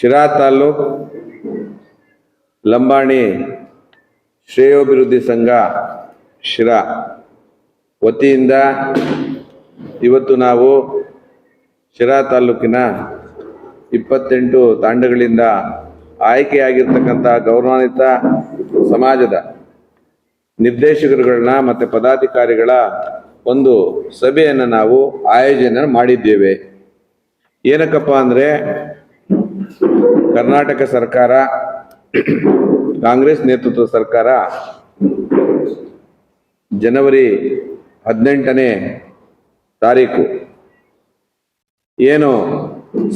ಶಿರಾ ತಾಲೂಕ್ ಲಂಬಾಣಿ ಶ್ರೇಯೋಭಿವೃದ್ಧಿ ಸಂಘ ಶಿರಾ ವತಿಯಿಂದ ಇವತ್ತು ನಾವು ಶಿರಾ ತಾಲೂಕಿನ ಇಪ್ಪತ್ತೆಂಟು ತಾಂಡಗಳಿಂದ ಆಯ್ಕೆಯಾಗಿರ್ತಕ್ಕಂಥ ಗೌರವಾನ್ವಿತ ಸಮಾಜದ ನಿರ್ದೇಶಕರುಗಳನ್ನ ಮತ್ತು ಪದಾಧಿಕಾರಿಗಳ ಒಂದು ಸಭೆಯನ್ನು ನಾವು ಆಯೋಜನೆ ಮಾಡಿದ್ದೇವೆ. ಏನಕ್ಕಪ್ಪ ಅಂದರೆ ಕರ್ನಾಟಕ ಸರ್ಕಾರ, ಕಾಂಗ್ರೆಸ್ ನೇತೃತ್ವದ ಸರ್ಕಾರ ಜನವರಿ ಹದಿನೆಂಟನೇ ತಾರೀಕು. ಏನು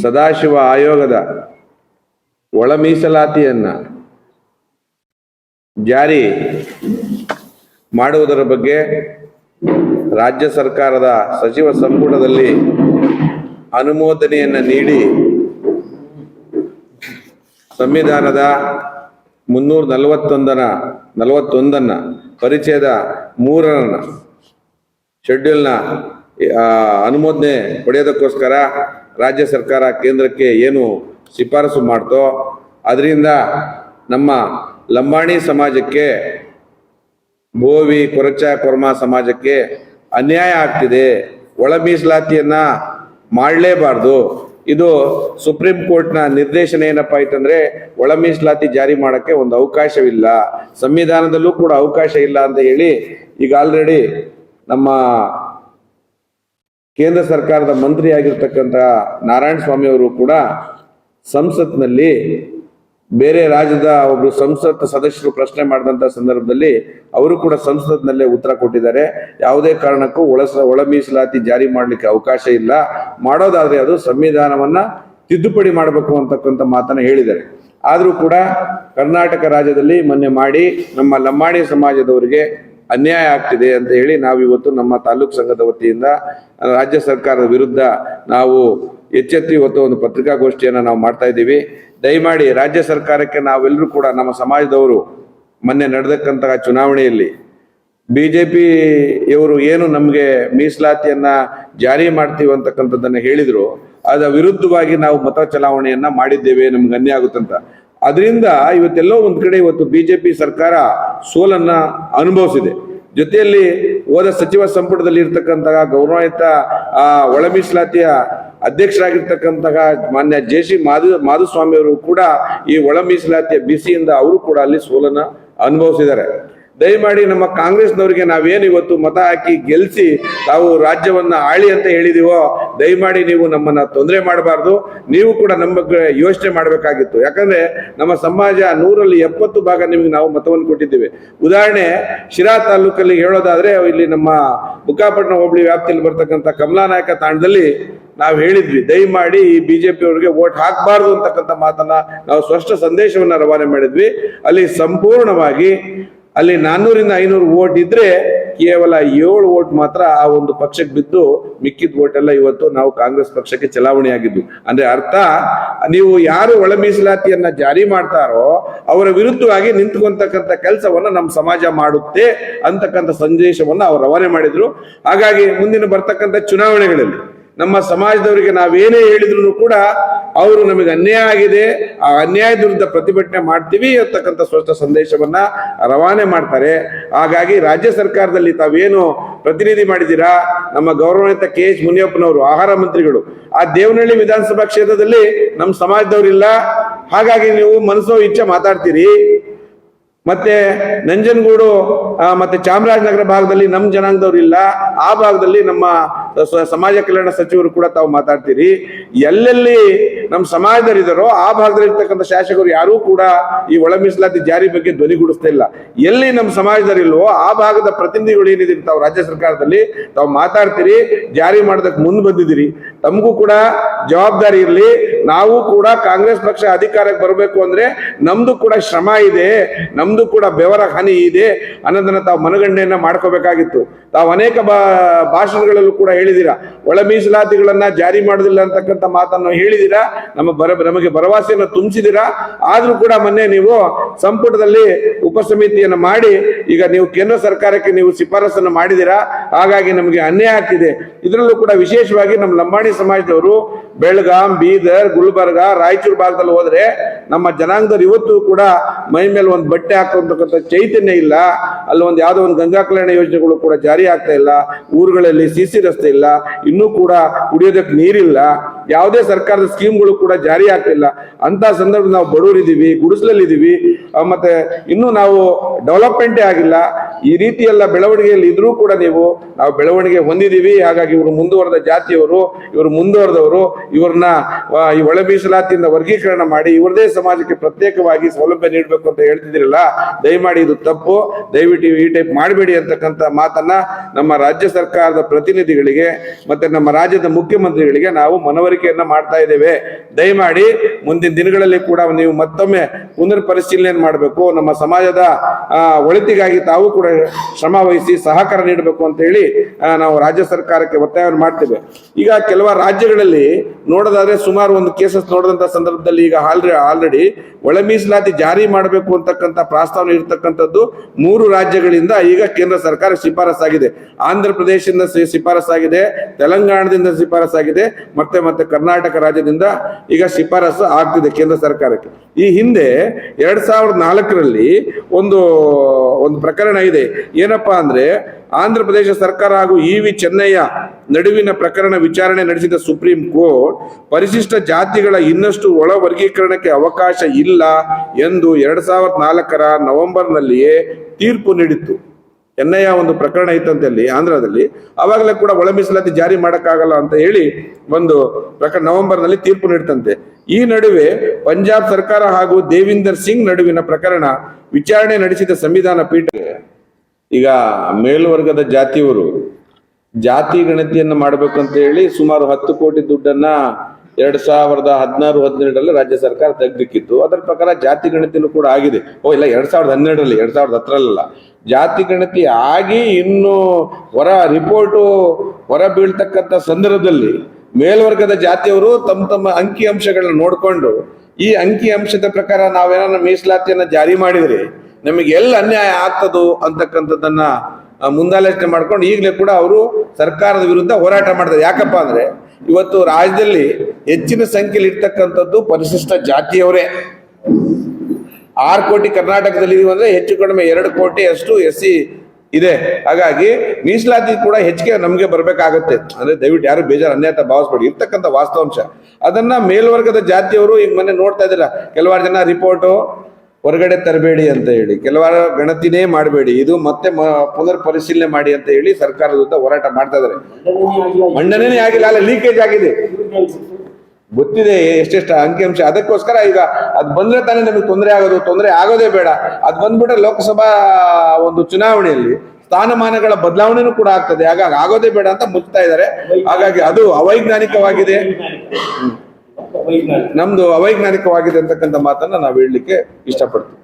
ಸದಾಶಿವ ಆಯೋಗದ ಒಳ ಮೀಸಲಾತಿಯನ್ನ ಜಾರಿ ಮಾಡುವುದರ ಬಗ್ಗೆ ರಾಜ್ಯ ಸರ್ಕಾರದ ಸಚಿವ ಸಂಪುಟದಲ್ಲಿ ಅನುಮೋದನೆಯನ್ನು ನೀಡಿ ಸಂವಿಧಾನದ ಮುನ್ನೂರ ನಲವತ್ತೊಂದನ ನಲವತ್ತೊಂದನ್ನ ಪರಿಚಯದ ಮೂರನ ಶೆಡ್ಯೂಲ್ನ ಅನುಮೋದನೆ ಪಡೆಯೋದಕ್ಕೋಸ್ಕರ ರಾಜ್ಯ ಸರ್ಕಾರ ಕೇಂದ್ರಕ್ಕೆ ಏನು ಶಿಫಾರಸು ಮಾಡ್ತೋ, ಅದರಿಂದ ನಮ್ಮ ಲಂಬಾಣಿ ಸಮಾಜಕ್ಕೆ, ಬೋವಿ ಕೊರಚ ಕೊರ್ಮ ಸಮಾಜಕ್ಕೆ ಅನ್ಯಾಯ ಆಗ್ತಿದೆ. ಒಳ ಮೀಸಲಾತಿಯನ್ನು ಮಾಡಲೇಬಾರ್ದು. ಇದು ಸುಪ್ರೀಂ ಕೋರ್ಟ್ನ ನಿರ್ದೇಶನ ಏನಪ್ಪಾ ಆಯ್ತಂದ್ರೆ ಒಳ ಮೀಸಲಾತಿ ಜಾರಿ ಮಾಡಕ್ಕೆ ಒಂದು ಅವಕಾಶವಿಲ್ಲ. ಸಂವಿಧಾನದಲ್ಲೂ ಕೂಡ ಅವಕಾಶ ಇಲ್ಲ ಅಂತ ಹೇಳಿ ಈಗ ಆಲ್ರೆಡಿ ನಮ್ಮ ಕೇಂದ್ರ ಸರ್ಕಾರದ ಮಂತ್ರಿ ಆಗಿರ್ತಕ್ಕಂಥ ನಾರಾಯಣ ಸ್ವಾಮಿ ಅವರು ಕೂಡ ಸಂಸತ್ನಲ್ಲಿ ಬೇರೆ ರಾಜ್ಯದ ಒಬ್ರು ಸಂಸತ್ ಸದಸ್ಯರು ಪ್ರಶ್ನೆ ಮಾಡಿದಂತ ಸಂದರ್ಭದಲ್ಲಿ ಅವರು ಕೂಡ ಸಂಸತ್ನಲ್ಲೇ ಉತ್ತರ ಕೊಟ್ಟಿದ್ದಾರೆ. ಯಾವುದೇ ಕಾರಣಕ್ಕೂ ಒಳ ಒಳ ಮೀಸಲಾತಿ ಜಾರಿ ಮಾಡಲಿಕ್ಕೆ ಅವಕಾಶ ಇಲ್ಲ. ಮಾಡೋದಾದ್ರೆ ಅದು ಸಂವಿಧಾನವನ್ನ ತಿದ್ದುಪಡಿ ಮಾಡಬೇಕು ಅಂತಕ್ಕಂಥ ಮಾತನ್ನ ಹೇಳಿದ್ದಾರೆ. ಆದರೂ ಕೂಡ ಕರ್ನಾಟಕ ರಾಜ್ಯದಲ್ಲಿ ಮೊನ್ನೆ ಮಾಡಿ ನಮ್ಮ ಲಂಬಾಣಿ ಸಮಾಜದವರಿಗೆ ಅನ್ಯಾಯ ಆಗ್ತಿದೆ ಅಂತ ಹೇಳಿ ನಾವು ಇವತ್ತು ನಮ್ಮ ತಾಲೂಕು ಸಂಘದ ವತಿಯಿಂದ ರಾಜ್ಯ ಸರ್ಕಾರದ ವಿರುದ್ಧ ನಾವು ಎಚ್ಚೆತ್ತು ಇವತ್ತು ಒಂದು ಪತ್ರಿಕಾಗೋಷ್ಠಿಯನ್ನು ನಾವು ಮಾಡ್ತಾ ಇದ್ದೀವಿ. ದಯಮಾಡಿ ರಾಜ್ಯ ಸರ್ಕಾರಕ್ಕೆ ನಾವೆಲ್ಲರೂ ಕೂಡ ನಮ್ಮ ಸಮಾಜದವರು ಮೊನ್ನೆ ನಡೆದಕ್ಕಂತಹ ಚುನಾವಣೆಯಲ್ಲಿ ಬಿ ಜೆ ಇವರು ಏನು ನಮಗೆ ಮೀಸಲಾತಿಯನ್ನ ಜಾರಿ ಮಾಡ್ತೀವಿ ಅಂತಕ್ಕಂಥದ್ದನ್ನು ಹೇಳಿದ್ರು. ಅದರ ವಿರುದ್ಧವಾಗಿ ನಾವು ಮತ ಚಲಾವಣೆಯನ್ನ ಮಾಡಿದ್ದೇವೆ ನಮ್ಗೆ ಅನ್ಯ ಆಗುತ್ತಂತ. ಅದರಿಂದ ಇವತ್ತೆಲ್ಲೋ ಒಂದು ಕಡೆ ಇವತ್ತು ಬಿ ಜೆ ಪಿ ಸರ್ಕಾರ ಸೋಲನ್ನ ಅನುಭವಿಸಿದೆ. ಜೊತೆಯಲ್ಲಿ ಹೋದ ಸಚಿವ ಸಂಪುಟದಲ್ಲಿ ಇರ್ತಕ್ಕಂತಹ ಗೌರವಯುತ ಆ, ಒಳ ಮೀಸಲಾತಿಯ ಅಧ್ಯಕ್ಷರಾಗಿರ್ತಕ್ಕಂತಹ ಮಾನ್ಯ ಜೆ ಸಿ ಮಾಧು, ಮಾಧುಸ್ವಾಮಿಯವರು ಕೂಡ ಈ ಒಳ ಮೀಸಲಾತಿಯ ಬಿಸಿಯಿಂದ ಅವರು ಕೂಡ ಅಲ್ಲಿ ಸೋಲನ್ನ ಅನುಭವಿಸಿದ್ದಾರೆ. ದಯಮಾಡಿ ನಮ್ಮ ಕಾಂಗ್ರೆಸ್ನವರಿಗೆ ನಾವೇನು ಇವತ್ತು ಮತ ಹಾಕಿ ಗೆಲ್ಲಿಸಿ ತಾವು ರಾಜ್ಯವನ್ನ ಆಳಿ ಅಂತ ಹೇಳಿದೀವೋ, ದಯಮಾಡಿ ನೀವು ನಮ್ಮನ್ನ ತೊಂದರೆ ಮಾಡಬಾರ್ದು. ನೀವು ಕೂಡ ನಮ್ಮ ಯೋಚನೆ ಮಾಡಬೇಕಾಗಿತ್ತು. ಯಾಕಂದ್ರೆ ನಮ್ಮ ಸಮಾಜ ನೂರಲ್ಲಿ ಎಪ್ಪತ್ತು ಭಾಗ ನಿಮಗೆ ನಾವು ಮತವನ್ನು ಕೊಟ್ಟಿದ್ದೇವೆ. ಉದಾಹರಣೆ, ಶಿರಾ ತಾಲೂಕಲ್ಲಿ ಹೇಳೋದಾದ್ರೆ, ಇಲ್ಲಿ ನಮ್ಮ ಬುಕ್ಕಾಪಟ್ಟಣ ಹೋಬಳಿ ವ್ಯಾಪ್ತಿಯಲ್ಲಿ ಬರ್ತಕ್ಕಂಥ ಕಮಲಾನಾಯಕ ತಾಣದಲ್ಲಿ ನಾವು ಹೇಳಿದ್ವಿ, ದಯಮಾಡಿ ಈ ಬಿಜೆಪಿ ಅವರಿಗೆ ವೋಟ್ ಹಾಕಬಾರ್ದು ಅಂತಕ್ಕಂಥ ಮಾತನ್ನ ನಾವು ಸ್ಪಷ್ಟ ಸಂದೇಶವನ್ನ ರವಾನೆ ಮಾಡಿದ್ವಿ. ಅಲ್ಲಿ ಸಂಪೂರ್ಣವಾಗಿ ಅಲ್ಲಿ ನಾನ್ನೂರಿಂದ ಐನೂರು ವೋಟ್ ಇದ್ರೆ ಕೇವಲ ಏಳು ವೋಟ್ ಮಾತ್ರ ಆ ಒಂದು ಪಕ್ಷಕ್ಕೆ ಬಿದ್ದು ಮಿಕ್ಕಿದ ಓಟ್ ಎಲ್ಲ ಇವತ್ತು ನಾವು ಕಾಂಗ್ರೆಸ್ ಪಕ್ಷಕ್ಕೆ ಚಲಾವಣೆ ಆಗಿದ್ದು ಅಂದ್ರೆ ಅರ್ಥ, ನೀವು ಯಾರು ಒಳ ಮೀಸಲಾತಿಯನ್ನ ಜಾರಿ ಮಾಡ್ತಾರೋ ಅವರ ವಿರುದ್ಧವಾಗಿ ನಿಂತ್ಕೊಂತಕ್ಕಂಥ ಕೆಲಸವನ್ನ ನಮ್ಮ ಸಮಾಜ ಮಾಡುತ್ತೆ ಅಂತಕ್ಕಂಥ ಸಂದೇಶವನ್ನ ಅವರು ರವಾನೆ ಮಾಡಿದ್ರು. ಹಾಗಾಗಿ ಮುಂದಿನ ಬರ್ತಕ್ಕಂಥ ಚುನಾವಣೆಗಳಲ್ಲಿ ನಮ್ಮ ಸಮಾಜದವರಿಗೆ ನಾವೇನೇ ಹೇಳಿದ್ರು ಕೂಡ ಅವರು ನಮಗೆ ಅನ್ಯಾಯ ಆಗಿದೆ. ಆ ಅನ್ಯಾಯದ ವಿರುದ್ಧ ಪ್ರತಿಭಟನೆ ಮಾಡ್ತೀವಿ ಅಂತಕ್ಕಂಥ ಸ್ಪಷ್ಟ ಸಂದೇಶವನ್ನ ರವಾನೆ ಮಾಡ್ತಾರೆ. ಹಾಗಾಗಿ ರಾಜ್ಯ ಸರ್ಕಾರದಲ್ಲಿ ತಾವೇನು ಪ್ರತಿನಿಧಿ ಮಾಡಿದ್ದೀರಾ? ನಮ್ಮ ಗೌರವಾನ್ವಿತ ಕೆ ಎಚ್ ಮುನಿಯಪ್ಪನವರು, ಆಹಾರ ಮಂತ್ರಿಗಳು, ಆ ದೇವನಹಳ್ಳಿ ವಿಧಾನಸಭಾ ಕ್ಷೇತ್ರದಲ್ಲಿ ನಮ್ಮ ಸಮಾಜದವರಿಲ್ಲ. ಹಾಗಾಗಿ ನೀವು ಮನಸ್ಸೋ ಇಚ್ಛೆ ಮಾತಾಡ್ತೀರಿ. ಮತ್ತೆ ನಂಜನಗೂಡು ಮತ್ತೆ ಚಾಮರಾಜನಗರ ಭಾಗದಲ್ಲಿ ನಮ್ಮ ಜನಾಂಗದವ್ರು ಇಲ್ಲ ಆ ಭಾಗದಲ್ಲಿ ನಮ್ಮ ಸಮಾಜ ಕಲ್ಯಾಣ ಸಚಿವರು ಕೂಡ ತಾವು ಮಾತಾಡ್ತೀರಿ. ಎಲ್ಲೆಲ್ಲಿ ನಮ್ಮ ಸಮಾಜದಲ್ಲಿದ್ದಾರೋ ಆ ಭಾಗದಲ್ಲಿ ಇರ್ತಕ್ಕಂಥ ಶಾಸಕರು ಯಾರೂ ಕೂಡ ಈ ಒಳ ಮೀಸಲಾತಿ ಜಾರಿ ಬಗ್ಗೆ ಧ್ವನಿಗೂಡಿಸ್ತಾ ಇಲ್ಲ. ಎಲ್ಲಿ ನಮ್ಮ ಸಮಾಜದಲ್ಲಿಲ್ವೋ ಆ ಭಾಗದ ಪ್ರತಿನಿಧಿಗಳು ಏನಿದ್ದೀರಿ ತಾವು ರಾಜ್ಯ ಸರ್ಕಾರದಲ್ಲಿ, ತಾವು ಮಾತಾಡ್ತೀರಿ, ಜಾರಿ ಮಾಡೋದಕ್ಕೆ ಮುಂದೆ ಬಂದಿದ್ದೀರಿ. ತಮಗೂ ಕೂಡ ಜವಾಬ್ದಾರಿ ಇರಲಿ. ನಾವು ಕೂಡ ಕಾಂಗ್ರೆಸ್ ಪಕ್ಷ ಅಧಿಕಾರಕ್ಕೆ ಬರಬೇಕು ಅಂದ್ರೆ ನಮ್ದು ಕೂಡ ಶ್ರಮ ಇದೆ, ನಮ್ದು ಕೂಡ ಬೆವರ ಹನಿ ಇದೆ ಅನ್ನೋದನ್ನ ತಾವು ಮನಗಂಡೆಯನ್ನ ಮಾಡ್ಕೋಬೇಕಾಗಿತ್ತು. ತಾವು ಅನೇಕ ಭಾಷಣಗಳಲ್ಲೂ ಕೂಡ ಹೇಳಿದ್ದೀರಾ ಒಳ ಮೀಸಲಾತಿಗಳನ್ನ ಜಾರಿ ಮಾಡೋದಿಲ್ಲ ಅಂತಕ್ಕಂಥ ಮಾತನ್ನು ಹೇಳಿದಿರಾ? ನಮ್ಮ ಬರ, ನಮಗೆ ಭರವಸೆಯನ್ನು ತುಂಬಿಸಿದಿರಾ? ಆದ್ರೂ ಕೂಡ ಮೊನ್ನೆ ನೀವು ಸಂಪುಟದಲ್ಲಿ ಉಪಸಮಿತಿಯನ್ನು ಮಾಡಿ, ಈಗ ನೀವು ಕೇಂದ್ರ ಸರ್ಕಾರಕ್ಕೆ ನೀವು ಶಿಫಾರಸನ್ನು ಮಾಡಿದಿರಾ? ಹಾಗಾಗಿ ನಮಗೆ ಅನ್ಯಾಯ ಆಗ್ತಿದೆ. ಇದರಲ್ಲೂ ಕೂಡ ವಿಶೇಷವಾಗಿ ನಮ್ಮ ಲಂಬಾಣಿ ಸಮಾಜದವರು ಬೆಳಗಾಂ, ಬೀದರ್, ಗುಲ್ಬರ್ಗ, ರಾಯಚೂರು ಭಾಗದಲ್ಲಿ ಹೋದ್ರೆ ನಮ್ಮ ಜನಾಂಗದವ್ರು ಇವತ್ತು ಕೂಡ ಮೈ ಮೇಲೆ ಒಂದು ಬಟ್ಟೆ ಹಾಕೊಂತಕ್ಕಂಥ ಚೈತನ್ಯ ಇಲ್ಲ. ಅಲ್ಲಿ ಒಂದು ಯಾವುದೋ ಒಂದು ಗಂಗಾ ಕಲ್ಯಾಣ ಯೋಜನೆಗಳು ಕೂಡ ಜಾರಿ ಆಗ್ತಾ ಇಲ್ಲ. ಊರುಗಳಲ್ಲಿ ಸಿ ಸಿ ರಸ್ತೆ ಇಲ್ಲ. ಇನ್ನೂ ಕೂಡ ಕುಡಿಯೋದಕ್ಕೆ ನೀರಿಲ್ಲ. ಯಾವುದೇ ಸರ್ಕಾರದ ಸ್ಕೀಮ್ಗಳು ಕೂಡ ಜಾರಿ ಆಗ್ತಿಲ್ಲ ಅಂತ ಸಂದರ್ಭದಲ್ಲಿ ನಾವು ಬಡವರಿದ್ದೀವಿ, ಗುಡಿಸಲಲ್ಲಿದ್ದೀವಿ. ಮತ್ತೆ ಇನ್ನೂ ನಾವು ಡೆವಲಪ್ಮೆಂಟೇ ಆಗಿಲ್ಲ. ಈ ರೀತಿ ಎಲ್ಲ ಬೆಳವಣಿಗೆಯಲ್ಲಿ ಇದ್ರೂ ಕೂಡ ನೀವು ನಾವು ಬೆಳವಣಿಗೆ ಹೊಂದಿದೀವಿ ಹಾಗಾಗಿ ಇವರು ಮುಂದುವರೆದ ಜಾತಿಯವರು, ಇವರು ಮುಂದುವರೆದವರು, ಇವ್ರನ್ನ ಈ ಒಳ ಮೀಸಲಾತಿಯಿಂದ ವರ್ಗೀಕರಣ ಮಾಡಿ ಇವರದೇ ಸಮಾಜಕ್ಕೆ ಪ್ರತ್ಯೇಕವಾಗಿ ಸೌಲಭ್ಯ ನೀಡಬೇಕು ಅಂತ ಹೇಳ್ತಿದ್ದೀರಲ್ಲ, ದಯಮಾಡಿ ಇದು ತಪ್ಪು. ದಯವಿಟ್ಟು ಈ ಟೈಪ್ ಮಾಡಬೇಡಿ ಅಂತಕ್ಕಂಥ ಮಾತನ್ನ ನಮ್ಮ ರಾಜ್ಯ ಸರ್ಕಾರದ ಪ್ರತಿನಿಧಿಗಳಿಗೆ ಮತ್ತೆ ನಮ್ಮ ರಾಜ್ಯದ ಮುಖ್ಯಮಂತ್ರಿಗಳಿಗೆ ನಾವು ಮನವರಿಕೆಯನ್ನ ಮಾಡ್ತಾ ಇದ್ದೇವೆ. ದಯಮಾಡಿ ಮುಂದಿನ ದಿನಗಳಲ್ಲಿ ಕೂಡ ನೀವು ಮತ್ತೊಮ್ಮೆ ಪುನರ್ ಪರಿಶೀಲನೆ ಮಾಡಬೇಕು. ನಮ್ಮ ಸಮಾಜದ ಒಳಿತಿಗಾಗಿ ತಾವು ಕೂಡ ಶ್ರಮ ವಹಿಸಿ ಸಹಕಾರ ನೀಡಬೇಕು ಅಂತ ಹೇಳಿ ನಾವು ರಾಜ್ಯ ಸರ್ಕಾರಕ್ಕೆ ಒತ್ತಾಯವನ್ನು ಮಾಡ್ತೇವೆ. ಈಗ ಕೆಲವು ರಾಜ್ಯಗಳಲ್ಲಿ ನೋಡೋದಾದ್ರೆ ಸುಮಾರು ಒಂದು ಕೇಸಸ್ ನೋಡಿದಂತ ಸಂದರ್ಭದಲ್ಲಿ ಈಗ ಆಲ್ರೆಡಿ ಒಳ ಮೀಸಲಾತಿ ಜಾರಿ ಮಾಡಬೇಕು ಅಂತಕ್ಕಂಥ ಪ್ರಸ್ತಾವನೆ ಇರತಕ್ಕಂಥದ್ದು ಮೂರು ರಾಜ್ಯಗಳಿಂದ ಈಗ ಕೇಂದ್ರ ಸರ್ಕಾರ ಶಿಫಾರಸಾಗಿದೆ ಆಂಧ್ರ ಪ್ರದೇಶದಿಂದ ಶಿಫಾರಸ್ ಆಗಿದೆ ತೆಲಂಗಾಣದಿಂದ ಶಿಫಾರಸ್ಸಾಗಿದೆ, ಮತ್ತೆ ಮತ್ತೆ ಕರ್ನಾಟಕ ರಾಜ್ಯದಿಂದ ಈಗ ಶಿಫಾರಸು ಆಗ್ತಿದೆ ಕೇಂದ್ರ ಸರ್ಕಾರಕ್ಕೆ. ಈ ಹಿಂದೆ ಎರಡ್ ಸಾವಿರದ ನಾಲ್ಕರಲ್ಲಿ ಒಂದು ಒಂದು ಪ್ರಕರಣ ಇದೆ. ಏನಪ್ಪಾ ಅಂದ್ರೆ ಆಂಧ್ರ ಪ್ರದೇಶ ಸರ್ಕಾರ ಹಾಗೂ ಇ ವಿ ಚೆನ್ನಯ್ಯ ನಡುವಿನ ಪ್ರಕರಣ ವಿಚಾರಣೆ ನಡೆಸಿದ ಸುಪ್ರೀಂ ಕೋರ್ಟ್ ಪರಿಶಿಷ್ಟ ಜಾತಿಗಳ ಇನ್ನಷ್ಟು ಒಳ ವರ್ಗೀಕರಣಕ್ಕೆ ಅವಕಾಶ ಇಲ್ಲ ಎಂದು ಎರಡ್ ಸಾವಿರದ ನಾಲ್ಕರ ನವೆಂಬರ್ನಲ್ಲಿಯೇ ತೀರ್ಪು ನೀಡಿತ್ತು. ಚೆನ್ನಯ್ಯ ಒಂದು ಪ್ರಕರಣ ಇತ್ತಂತೆ ಅಲ್ಲಿ ಆಂಧ್ರದಲ್ಲಿ. ಅವಾಗಲೇ ಕೂಡ ಒಳ ಮೀಸಲಾತಿ ಜಾರಿ ಮಾಡೋಕ್ಕಾಗಲ್ಲ ಅಂತ ಹೇಳಿ ಒಂದು ಪ್ರಕರಣ ನವೆಂಬರ್ನಲ್ಲಿ ತೀರ್ಪು ನೀಡ್ತಂತೆ ಈ ನಡುವೆ ಪಂಜಾಬ್ ಸರ್ಕಾರ ಹಾಗೂ ದೇವಿಂದರ್ ಸಿಂಗ್ ನಡುವಿನ ಪ್ರಕರಣ ವಿಚಾರಣೆ ನಡೆಸಿದ ಸಂವಿಧಾನ ಪೀಠ ಈಗ ಮೇಲ್ವರ್ಗದ ಜಾತಿಯವರು ಜಾತಿ ಗಣತಿಯನ್ನು ಮಾಡಬೇಕು ಅಂತ ಹೇಳಿ ಸುಮಾರು ಹತ್ತು ಕೋಟಿ ದುಡ್ಡನ್ನ ಎರಡ್ ಸಾವಿರದ ಹದಿನಾರು, ಹದಿನೇಳರಲ್ಲಿ ರಾಜ್ಯ ಸರ್ಕಾರ ತೆಗ್ದಿಕ್ಕಿತ್ತು. ಅದರ ಪ್ರಕಾರ ಜಾತಿ ಗಣತಿನೂ ಕೂಡ ಆಗಿದೆ. ಓ, ಇಲ್ಲ, ಎರಡ್ ಸಾವಿರದ ಹನ್ನೆರಡರಲ್ಲಿ, ಎರಡ್ ಸಾವಿರದ ಹತ್ತರಲ್ಲ ಜಾತಿ ಗಣತಿ ಆಗಿ ಇನ್ನು ಹೊರ ರಿಪೋರ್ಟು ಹೊರ ಬೀಳ್ತಕ್ಕಂಥ ಸಂದರ್ಭದಲ್ಲಿ ಮೇಲ್ವರ್ಗದ ಜಾತಿಯವರು ತಮ್ಮ ತಮ್ಮ ಅಂಕಿ ಅಂಶಗಳನ್ನ ನೋಡಿಕೊಂಡು ಈ ಅಂಕಿ ಅಂಶದ ಪ್ರಕಾರ ನಾವೇನಾರ ಮೀಸಲಾತಿಯನ್ನ ಜಾರಿ ಮಾಡಿದ್ರೆ ನಮಗೆ ಎಲ್ಲಿ ಅನ್ಯಾಯ ಆಗ್ತದೋ ಅಂತಕ್ಕಂಥದ್ದನ್ನ ಮುಂದಾಲೋಚನೆ ಮಾಡ್ಕೊಂಡು ಈಗಲೇ ಕೂಡ ಅವರು ಸರ್ಕಾರದ ವಿರುದ್ಧ ಹೋರಾಟ ಮಾಡ್ತಾರೆ. ಯಾಕಪ್ಪ ಅಂದ್ರೆ ಇವತ್ತು ರಾಜ್ಯದಲ್ಲಿ ಹೆಚ್ಚಿನ ಸಂಖ್ಯೆಯಲ್ಲಿ ಇರ್ತಕ್ಕಂಥದ್ದು ಪರಿಶಿಷ್ಟ ಜಾತಿಯವರೇ. ಆರು ಕೋಟಿ ಕರ್ನಾಟಕದಲ್ಲಿ ಅಂದ್ರೆ ಹೆಚ್ಚು ಕಡಿಮೆ ಎರಡು ಕೋಟಿ ಅಷ್ಟು ಎಸ್ ಸಿ ಇದೆ. ಹಾಗಾಗಿ ಮೀಸಲಾತಿ ಕೂಡ ಹೆಚ್ಚಿಗೆ ನಮಗೆ ಬರಬೇಕಾಗುತ್ತೆ. ಅಂದ್ರೆ ದಯವಿಟ್ಟು ಯಾರು ಬೇಜಾರು ಅನ್ಯಾಯ ಭಾವಿಸ್ಬೇಡಿ. ಇರ್ತಕ್ಕಂಥ ವಾಸ್ತವಾಂಶ. ಅದನ್ನ ಮೇಲ್ವರ್ಗದ ಜಾತಿಯವರು ಈಗ ಮೊನ್ನೆ ನೋಡ್ತಾ ಇದ್ದೀರಾ ಕೆಲವಾರು ಜನ ರಿಪೋರ್ಟು ಹೊರಗಡೆ ತರಬೇಡಿ ಅಂತ ಹೇಳಿ. ಕೆಲವರ ಗಣತಿನೇ ಮಾಡಬೇಡಿ. ಇದು ಮತ್ತೆ ಪುನರ್ ಪರಿಶೀಲನೆ ಮಾಡಿ ಅಂತ ಹೇಳಿ ಸರ್ಕಾರದ ಜೊತೆ ಹೋರಾಟ ಮಾಡ್ತಾ ಇದಾರೆ ಮಂಡನೆನೇ ಆಗಿಲ್ಲ, ಅಲ್ಲ ಲೀಕೇಜ್ ಆಗಿದೆ. ಗೊತ್ತಿದೆ ಎಷ್ಟೆಷ್ಟು ಅಂಕಿಅಂಶ. ಅದಕ್ಕೋಸ್ಕರ ಈಗ ಅದ್ ಬಂದ್ರೆ ತಾನೇ ನಮಗೆ ತೊಂದರೆ ಆಗೋದು. ತೊಂದರೆ ಆಗೋದೇ ಬೇಡ. ಅದ್ ಬಂದ್ಬಿಟ್ರೆ ಲೋಕಸಭಾ ಒಂದು ಚುನಾವಣೆಯಲ್ಲಿ ಸ್ಥಾನಮಾನಗಳ ಬದಲಾವಣೆನೂ ಕೂಡ ಆಗ್ತದೆ. ಹಾಗಾಗಿ ಆಗೋದೇ ಬೇಡ ಅಂತ ಮುಚ್ತಾ ಇದ್ದಾರೆ. ಹಾಗಾಗಿ ಅದು ಅವೈಜ್ಞಾನಿಕವಾಗಿದೆ. ನಮ್ದು ಅವೈಜ್ಞಾನಿಕವಾಗಿದೆ ಅಂತಕ್ಕಂಥ ಮಾತನ್ನ ನಾವು ಹೇಳಲಿಕ್ಕೆ ಇಷ್ಟಪಡ್ತೀವಿ.